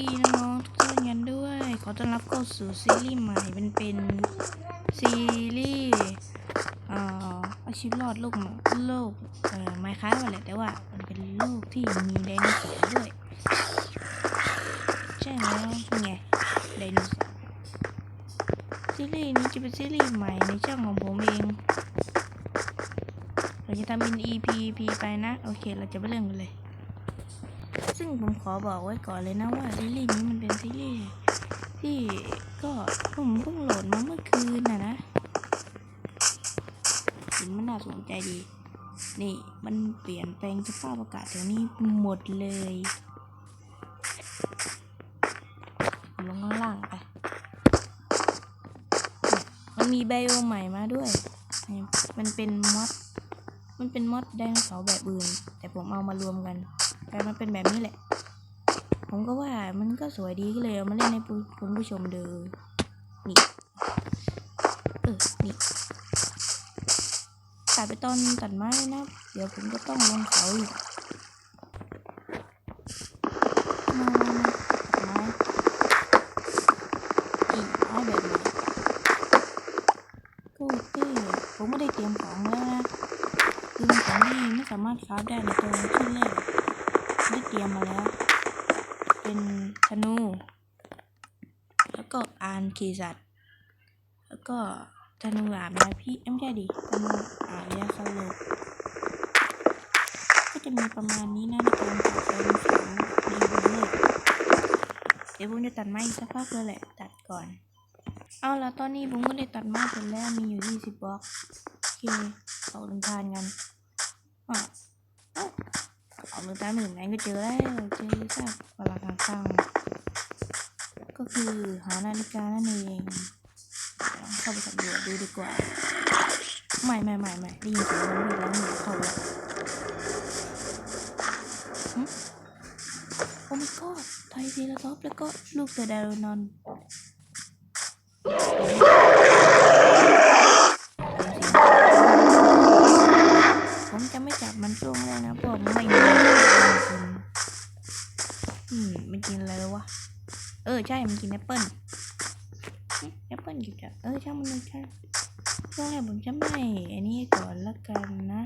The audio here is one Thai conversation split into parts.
ีน้องๆทุกท่านกันด้วย ขอต้อนรับเข้าสู่ซีรีส์ใหม่เป็นเป็นซีรีส์เอ่ออาชีวิตรอดโลกโลกเอ่อไมค้าแหละแต่ว่ามันเป็นโลกที่มีไดโนเสาร์ด้วยใช่แล้วนี่ไงไดโนเสาร์ซีรีส์นี้จะเป็นซีรีส์ใหม่ในช่องของผมเองเราจะทำเป็น EP ไปนะ โอเค เราจะไปเริ่มกันเลย ซึ่งผมขอบอกไว้ก่อนเลยนะว่าซีรีส์นี้มันเป็นซีรีส์ที่ก็ผมเพิ่งโหลดมาเมื่อคืนน่ะนะเห็นมันน่าสนใจดี นี่มันเปลี่ยนแปลงสภาพอากาศแถวนี้หมดเลยลงข้างล่างไปมันมีไบโอใหม่มาด้วย มันเป็นมอด มันเป็นมอดไดโนเสาร์แบบอื่น แต่ผมเอามารวมกัน กลายมาเป็นแบบนี้แหละ ผมก็ว่ามันก็สวยดีก็เลยเอามาเล่นให้คุณผู้ชมดูนี่เออนี่ตัดไปตอนตัดไม้นะ เดี๋ยวผมก็ต้องลงเขาอีกมามามาตัดไม้อีกไม้แบบไหนก็เต้ผมไม่ได้เตรียมของแล้วนะ คือของที่ไม่สามารถคราฟได้ในตัวที่แรกได้เตรียมมาแล้ว เป็นธนู แล้ว ก็อานขี่สัตแล้วก็ธนูอาบยาพี่เอ้ยไม่ใช่ดิธนูอาบยาสลบก็จะมีประมาณนี้นะในการตัดเป็นสองดีเลยเดี๋ยวผมจะตัดไม้อีกสักพักเลยแหละตัดก่อน เอาละตอนนี้ผมก็ได้ตัดไม้เสร็จแล้วมีอยู่20บล็อกโอเคเอาลงทานกันอะเอาเอาลงทานหนึ่งไหนก็เจอแล้วเจอซากปลาข้างๆ คือหานาฬิกานั่นเองเข้าไปสำรวจดูดีกว่าใหม่ใหม่ใหม่ใหม่ได้ยินเสียงมันมีแล้วหนูเข้าไปโอ้ my god ไทยเซราซอฟแล้วก็ลูกเตอร์ดาโรนอน อ๊ะแอปเปิ้ลกินจับเออใช่มันใช่ช่วงแรกผมจะไม่อันนี้ก่อนละกันนะ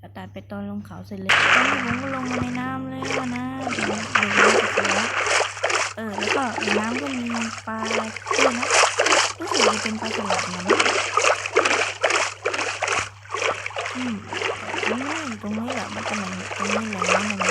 ต่ตัดไปตอนลงเขาเสร็จเลยตอนนี้ผมก็ลงมาในน้ำเลยแล้วนะเดี๋ยวเดี๋ยวเอแล้วเออแล้วก็ในน้ำก็มีปลาด้วยนะรู้สึกจะเป็นปลาสลัดนะอืมนี่ตรงนี้แหละมันจะเหมือนตรงนี้แหละน้ำ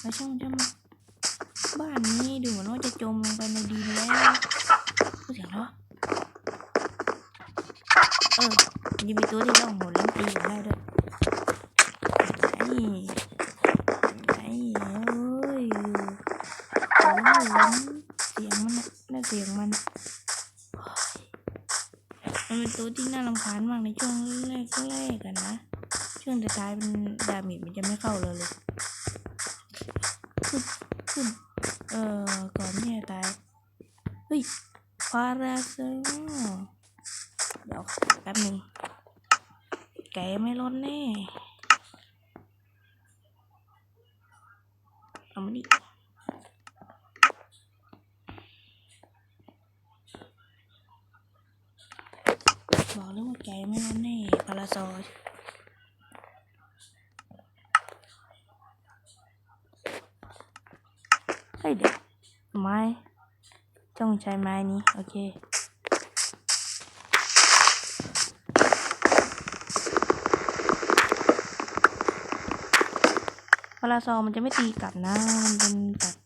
แล้วช่างจะมาบ้านนี้ดูเหมือนว่าจะจมลงไปในดินแล้วเสียงเนาะเออยังมีตัวที่ต้องหนเล่นตีอยู่ได้ด้วยนี่ พาราเซลเดี๋ยวแป๊บนึงแกไม่ลดแน่เอามาดิบอกเลยว่าแกไม่รู้แน่พาราซอยเฮ้ยเดี๋ยวไม้ ต้องใช้ไม้นี้ โอเคเวลาซอมันจะไม่ตีกัดนะ มันเป็นสัตว์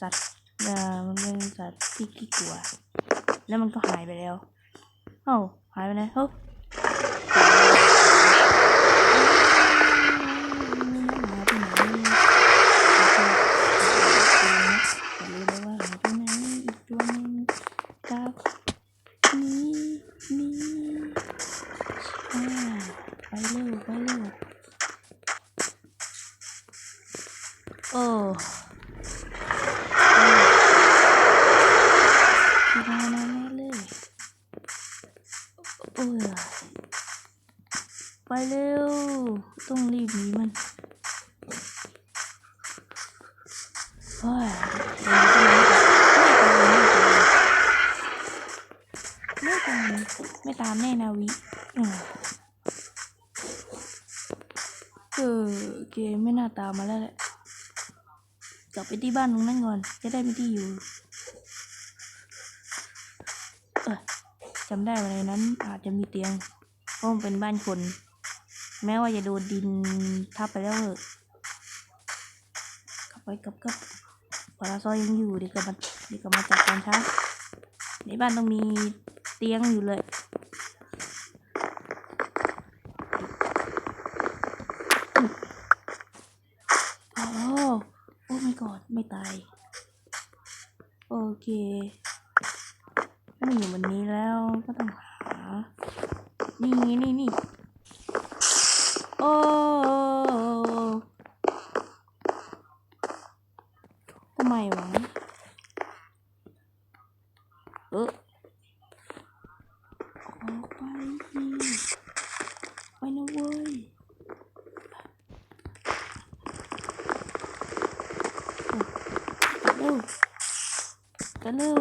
สัตว์เอ่อมันเป็นสัตว์ที่ขี้กลัว แล้วมันก็หายไปแล้ว เอ้าหายไปไหนเฮ้ย ไม่ตามแน่นาวิอืมเออเกมไม่น่าตามมาแล้วแหละกลับไปที่บ้านตรงนั้นก่อน จะได้มีที่อยู่ เออจำได้ว่าในนั้น อาจจะมีเตียง เพราะมันเป็นบ้านคน แม้ว่าจะโดนดินทับไปแล้วเถอะกลับไปกลับกลับพาราซอยยังอยู่เดี๋ยวกลับมาเดี๋ยวกลับมาจัดการช้าในบ้านต้องมีเตียงอยู่เลย โอ้โอ้ ไม่ตาย โอเคไม่อยู่วันนี้แล้วก็ต้องหา นี่นี่นี่โอ้ทำไมวะเออออกไปสิไปนะเว้ย เร็วกัน เร็ว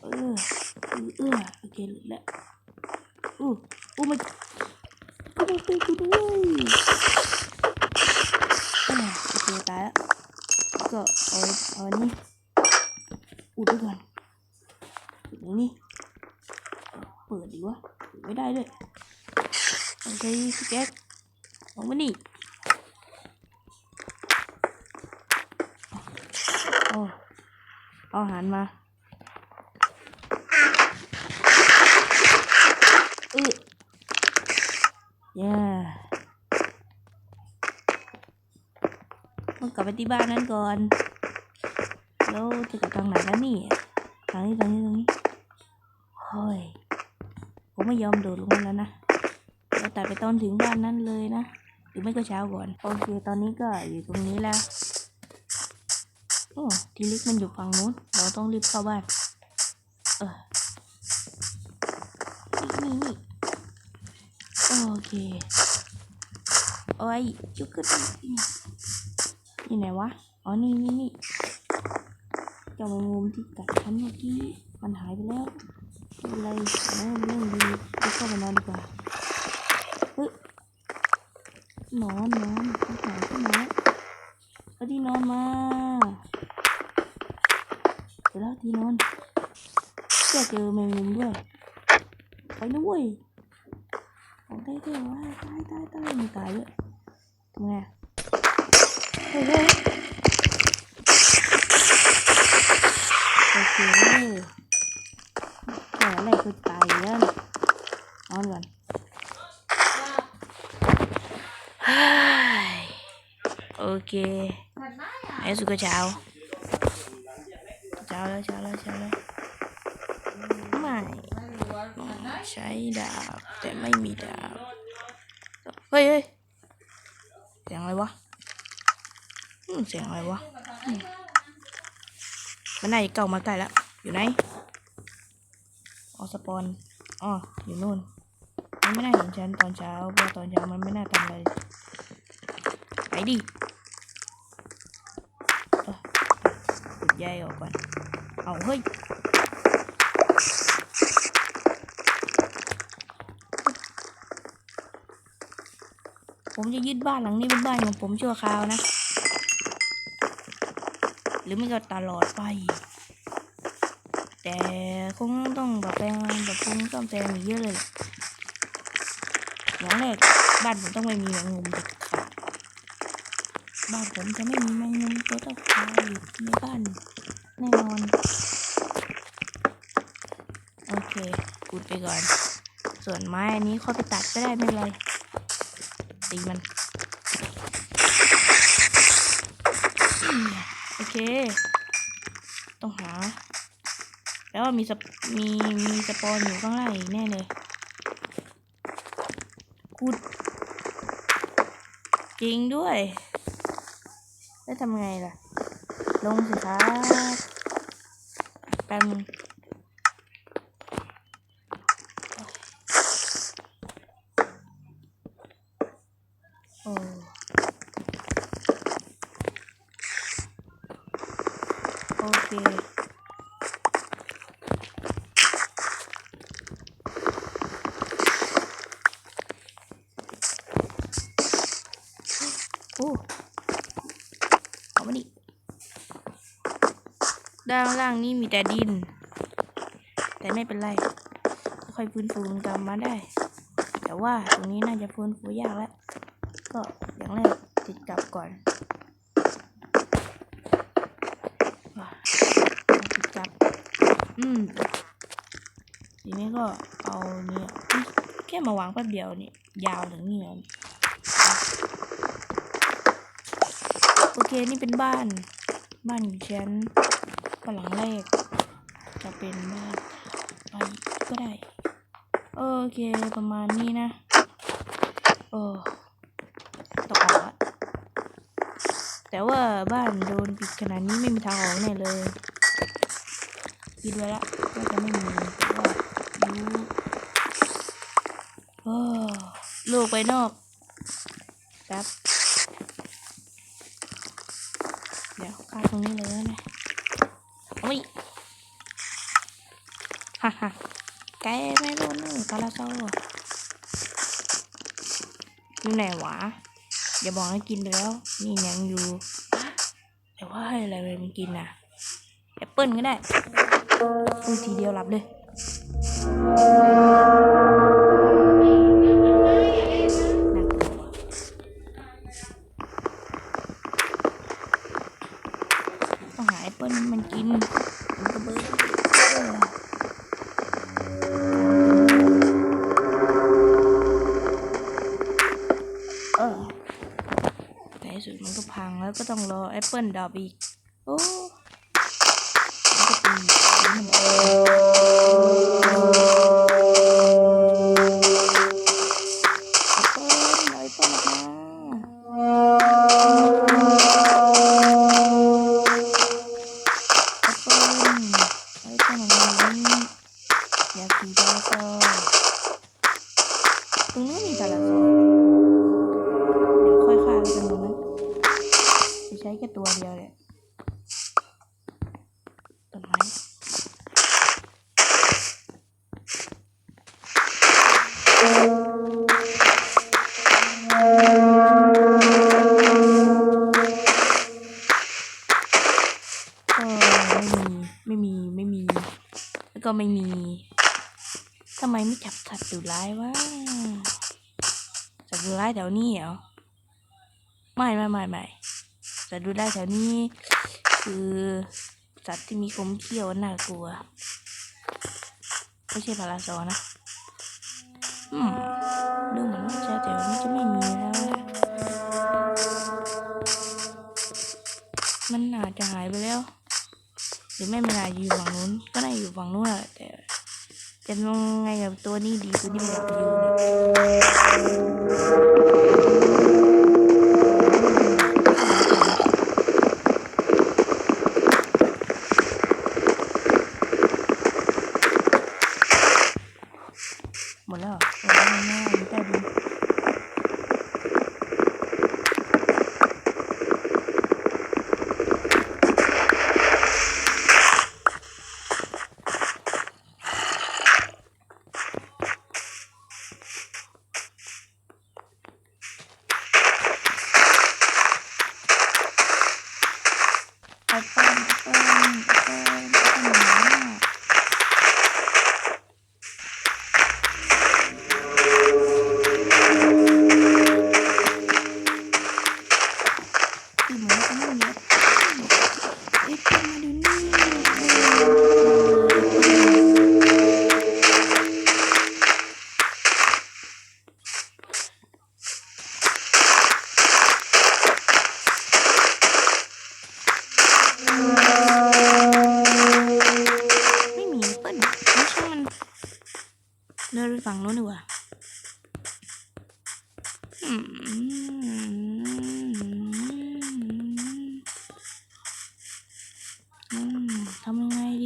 เออเออโอเคหลุดแล้วอู้อู้มันก็มาช่วยกูด้วยโอเคตายแล้วก็เอาเอานนี้อุดไว้ก่อนตรงนี้เปิดดีวะไม่ได้ด้วยโอเคพี่แก๊กออกมานี่โอ้ เอาอาหารมาอือเย้ต้องกลับไปที่บ้านนั้นก่อน แล้วจะกลับทางไหนแล้วนี่ ทางนี้ทางนี้ทางนี้เฮ้ย ผมไม่ยอมโดดลงมาแล้วนะเราตัดไปตอนถึงบ้านนั้นเลยนะ หรือไม่ก็เช้าก่อน โอเค ตอนนี้ก็อยู่ตรงนี้แล้ว โอ้ทีเล็กมันอยู่ฝั่งนู้น เราต้องรีบเข้าบ้าน เออ นี่นี่โอเค โอ้ยจุกกึดนี่นี่ไหนวะ อ๋อ นี่นี่นี่เจ้าแมงมุมที่กัดฉันเมื่อกี้ มันหายไปแล้วไม่เป็นไรนะเรื่องดีไปเข้าไปนอนดีกว่าเฮ้ยนอนนอนที่ไหนที่ไหนเอาที่นอนมา เดี๋ยวแล้วที่นอน เจอเจอแมงมุมด้วยไปนะเว้ยของได้เท่ว่าตายตายตายมีตายด้วยทำไงอะเฮ้ยเฮ้ยโอเคแค่อะไรคือตายอยู่แล้วนะนอนก่อนเฮ้ยโอเคไอ้สุดก็เช้าเช้าแล้วเช้าแล้วเช้าแล้วไม่ ใช้ดาบแต่ไม่มีดาบ เฮ้ยเฮ้ยเสียงอะไรวะเสียงอะไรวะ มันน่าจะเก่ามาใกล้แล้ว อยู่ไหนออสปอนอ๋ออยู่นู่น มันไม่น่าเห็นฉันตอนเช้าเพราะตอนเช้ามันไม่น่าทำอะไรไปดิเออขุดใยออกก่อน เอาเฮ้ย ผมจะยึดบ้านหลังนี้เป็นบ้านของผมชั่วคราวนะ หรือไม่ก็ตลอดไป แต่คงต้องแบบแปลงแบบคงซ่อมแซมอีกเยอะเลยอย่างแรกบ้านผมต้องไม่มีแมงมุมเด็ดขาดบ้านผมจะไม่มีแมงมุมตัวเท่าคาอยู่ในบ้านแน่นอนโอเคกูดไปก่อน ส่วนไม้อันนี้ค่อยไปตัดก็ได้ไม่เป็นไร ตีมัน โอเค ต้องหา แล้วมีสมีมีสปอนอยู่ข้างล่างอีกแน่เลยกูดจริงด้วย แล้วทำไงล่ะ ลงสิครับแป๊บนึง โอ้เอามาดิด้านล่างนี่มีแต่ดิน แต่ไม่เป็นไร ค่อยฟื้นฟูมันกลับมาได้ แต่ว่าตรงนี้น่าจะฟื้นฟูยากแล้ว ก็อย่างแรกติดกลับก่อนติดกลับ อืมทีนี้ก็เอาเนี่ยอุ๊ยแค่มาวางแป๊บเดียวนี่ยาวถึงนี่แล้วโอ เคนี่เป็นบ้าน บ้านของฉันก็หลังแรก จะเป็นบ้านไปก็ได้ โอเคประมาณนี้นะโอ้ตกออกอะแต่ว่าบ้านโดนปิดขนาดนี้ไม่มีทางออกแน่เลยคิดไว้ละว่าจะไม่มีว่ารู้โอ้โลกไปนอกครับ เดี๋ยวฆ่าตรงนี้เลยนะโอ้ยฮ่าฮ่าแกไม่โดนเลยกาลาโซอยู่ไหนวะอย่าบอกให้กินไปแล้ว นี่ยังอยู่ แต่ว่าให้อะไรมันกินน่ะแอปเปิ้ลก็ได้พูดทีเดียวหลับเลย แอปเปิ้ลมันกินมันก็เบื้อเออแต่สุดมันก็พังแล้วก็ต้องรอแอปเปิ้ลดรอปอีก ไม่มีไม่มีไม่มี แล้วก็ไม่มีทำไมไม่จับสัตว์ดุร้ายวะสัตว์ดุร้ายแถวนี้เหรอไม่ไม่ไม่ไม่สัตว์ดุร้ายแถวนี้ คือสัตว์ที่มีคมเขี้ยวน่ากลัวไม่ใช่พาราซอนะอืมดูเหมือนว่าจะแถวนี้จะไม่มีแล้วมันอาจจะหายไปแล้ว รือไม่มันอาจอยู่ฝั่งนู้น ก็ได้อยู่ฝั่งนู้นแหละแต่จะยังไงกับตัวนี้ดีตัวนี้มันอยากอยู่เนี่ย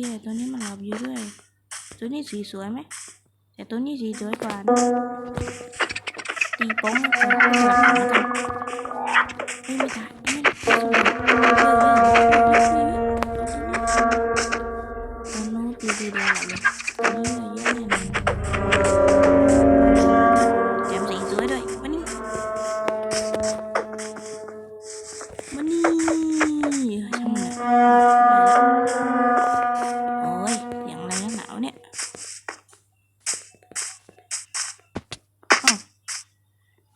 ำยังไงดีอะตัวนี้มันหลับอยู่ด้วยตัวนี้สีสวยไหมแต่ตัวนี้สีสวยกว่านะตีโป้งก่อนเปิดหลังแล้วกันเฮ้ไม่ได้ไม่ได้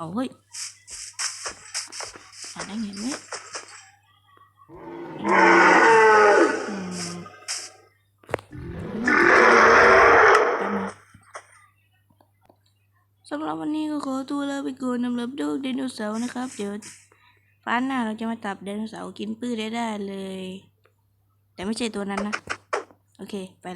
เอาเฮ้ยอ่าได้เห็นไหมสำหรับวันนี้ก็ขอตัวลาไปก่อนสำหรับดูไดโนเสาร์นะครับ เดี๋ยวฟ้าหน้าเราจะมาตับไดโนเสาร์กินปื้อได้ได้เลย แต่ไม่ใช่ตัวนั้นนะ โอเค ไป